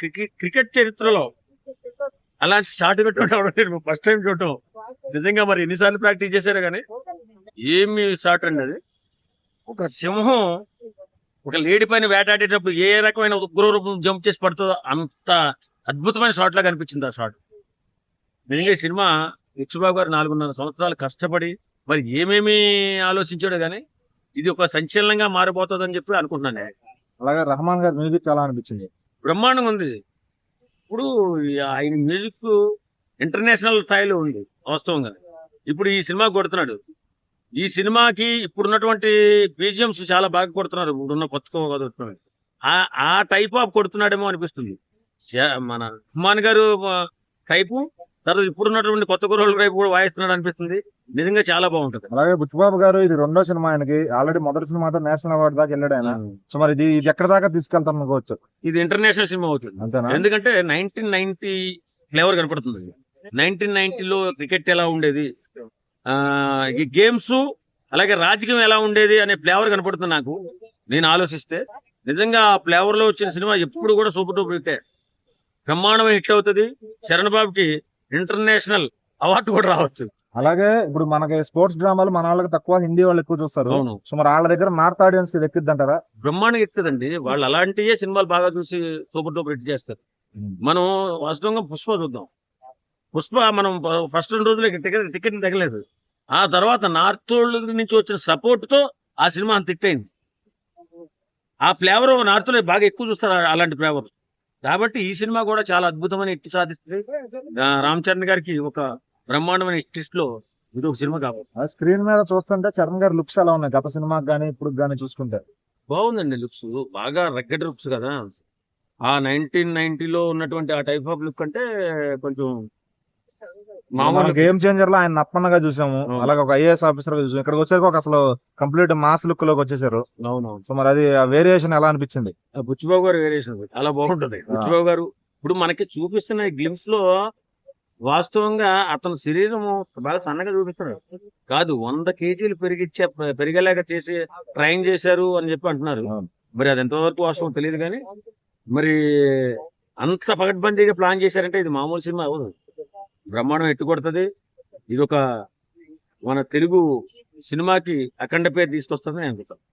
Cricket cricket చరిత్రలో అలాంటి shot కొట్టడం ఫస్ట్ టైం చూడటం. నిజంగా మరి ఎన్నిసార్లు ప్రాక్టీస్ చేశారు కానీ? ఏమి షార్ట్ అండి అది? ఒక సింహం ఒక లేడీ పైన వేటాడేటప్పుడు ఏ రకమైన ఉగ్ర రూపం జంప్ చేసి పడుతుందో అంత అద్భుతమైన షాట్ లాగా అనిపించింది ఆ షాట్ నిజంగా ఈ సినిమా ఇచ్చుబాబు గారు నాలుగున్నర సంవత్సరాలు కష్టపడి మరి ఏమేమి ఆలోచించాడో కానీ ఇది ఒక సంచలనంగా మారిపోతుందని చెప్పి అనుకుంటున్నాను అలాగే రహమాన్ గారి మ్యూజిక్ చాలా అనిపించింది. బ్రహ్మాండంగా ఉంది. ఇప్పుడు ఆయన మ్యూజిక్ ఇంటర్నేషనల్ స్థాయిలో ఉంది వాస్తవంగా. ఇప్పుడు ఈ సినిమా కొడుతున్నాడు. ఈ సినిమాకి ఇప్పుడున్నటువంటి బీజిఎంస్ చాలా బాగా కొడుతున్నారు. ఇప్పుడున్న కొత్త కొడుతున్నాడు ఆ ఆ టైప్ ఆఫ్ కొడుతున్నాడేమో అనిపిస్తుంది. మన హుమాన్ గారు టైపు తర్వాత ఇప్పుడున్నటువంటి కొత్త గురువుల టైపు కూడా వాయిస్తున్నాడు అనిపిస్తుంది. నిజంగా చాలా బాగుంటది. అలాగే బుచ్చిబాబు గారు ఇది రెండో సినిమా ఆయనకి. ఆల్రెడీ మొదటి సినిమాతో నేషనల్ అవార్డు దాకా వెళ్ళాడు ఆయన. సో మరి ఇది ఇది ఎక్కడ దాకా తీసుకెళ్తారు అనుకోవచ్చు? ఇది ఇంటర్నేషనల్ సినిమా అవుతుంది. అంతేనా? ఎందుకంటే నైన్టీన్ నైన్టీ ఫ్లేవర్ కనపడుతుంది. నైన్టీన్ నైన్టీలో క్రికెట్ ఎలా ఉండేది? ఆ ఈ గేమ్స్ అలాగే రాజకీయం ఎలా ఉండేది అనే ఫ్లేవర్ కనపడుతుంది నాకు. నేను ఆలోచిస్తే నిజంగా ఆ ఫ్లేవర్లో వచ్చిన సినిమా ఎప్పుడు కూడా సూపర్ టూపర్ హిట్ బ్రహ్మాండమైన హిట్ అవుతుంది. చరణ్ బాబుకి ఇంటర్నేషనల్ అవార్డు కూడా రావచ్చు. అలాగే ఇప్పుడు మనకి స్పోర్ట్స్ డ్రామాలు మన వాళ్ళకి తక్కువ హిందీ వాళ్ళు ఎక్కువ చూస్తారు. అవును. సో మరి వాళ్ళ దగ్గర నార్త్ ఆడియన్స్కి ఎక్కిద్ది అంటారా బ్రహ్మాండంగా ఎక్కుదండి వాళ్ళు అలాంటివే సినిమాలు బాగా చూసి సూపర్ టూపర్ హిట్ చేస్తారు. మనం వాస్తవంగా పుష్ప చూద్దాం. పుష్ప మనం ఫస్ట్ రెండు రోజులు టికెట్ టికెట్ తగలేదు ఆ తర్వాత నార్త్ నుంచి వచ్చిన సపోర్ట్తో ఆ సినిమా అంత హిట్ అయింది. ఆ ఫ్లేవర్ నార్త్లో బాగా ఎక్కువ చూస్తారు అలాంటి ఫ్లేవర్. కాబట్టి ఈ సినిమా కూడా చాలా అద్భుతమైన హిట్ సాధిస్తుంది. ఆ, రామ్ చరణ్ గారికి ఒక బ్రహ్మాండమైన హిట్లో ఇది ఒక సినిమా కాబట్టి స్క్రీన్ మీద చూస్తుంటే చరణ్ గారి లుక్స్ ఎలా ఉన్నాయి? గత సినిమాకి గానీ ఇప్పుడు గానీ చూసుకుంటే. బాగుందండి లుక్స్. బాగా రగ్గడ్ లుక్స్ కదా. ఆ నైన్టీన్ నైన్టీలో ఉన్నటువంటి ఆ టైప్ ఆఫ్ లుక్ అంటే కొంచెం మామూలు గేమ్ చేంజర్లో ఆయన నప్పన్నగా చూసాము. అవును. అలాగే ఒక ఐఏఎస్ ఆఫీసర్గా చూసాము. ఇక్కడికి వచ్చాక ఒక అసలు కంప్లీట్ మాస్ లుక్లోకి వచ్చేసారు. అవునవును. సో మరి అది వేరియేషన్ ఎలా అనిపించింది? బుచ్చిబాబు గారు వేరియేషన్ చాలా బాగుంటది. బుచ్చిబాబు గారు ఇప్పుడు మనకి చూపిస్తున్న గ్లిమ్స్లో వాస్తవంగా అతని శరీరం బాగా సన్నగా చూపిస్తున్నాడు. కాదు వంద కేజీలు పెరిగిచ్చే పెరిగేలాగా చేసి ట్రైన్ చేశారు అని చెప్పి అంటున్నారు. అవును. మరి అది ఎంతవరకు వాస్తవం తెలియదు కానీ మరి అంత పగడ్బందీగా ప్లాన్ చేశారంటే ఇది మామూలు సినిమా అవ్వదు. బ్రహ్మాండం ఎట్టు కొడుతుంది? ఇది ఒక మన తెలుగు సినిమాకి అఖండ పేరు తీసుకొస్తుందని నేను అనుకుంటాను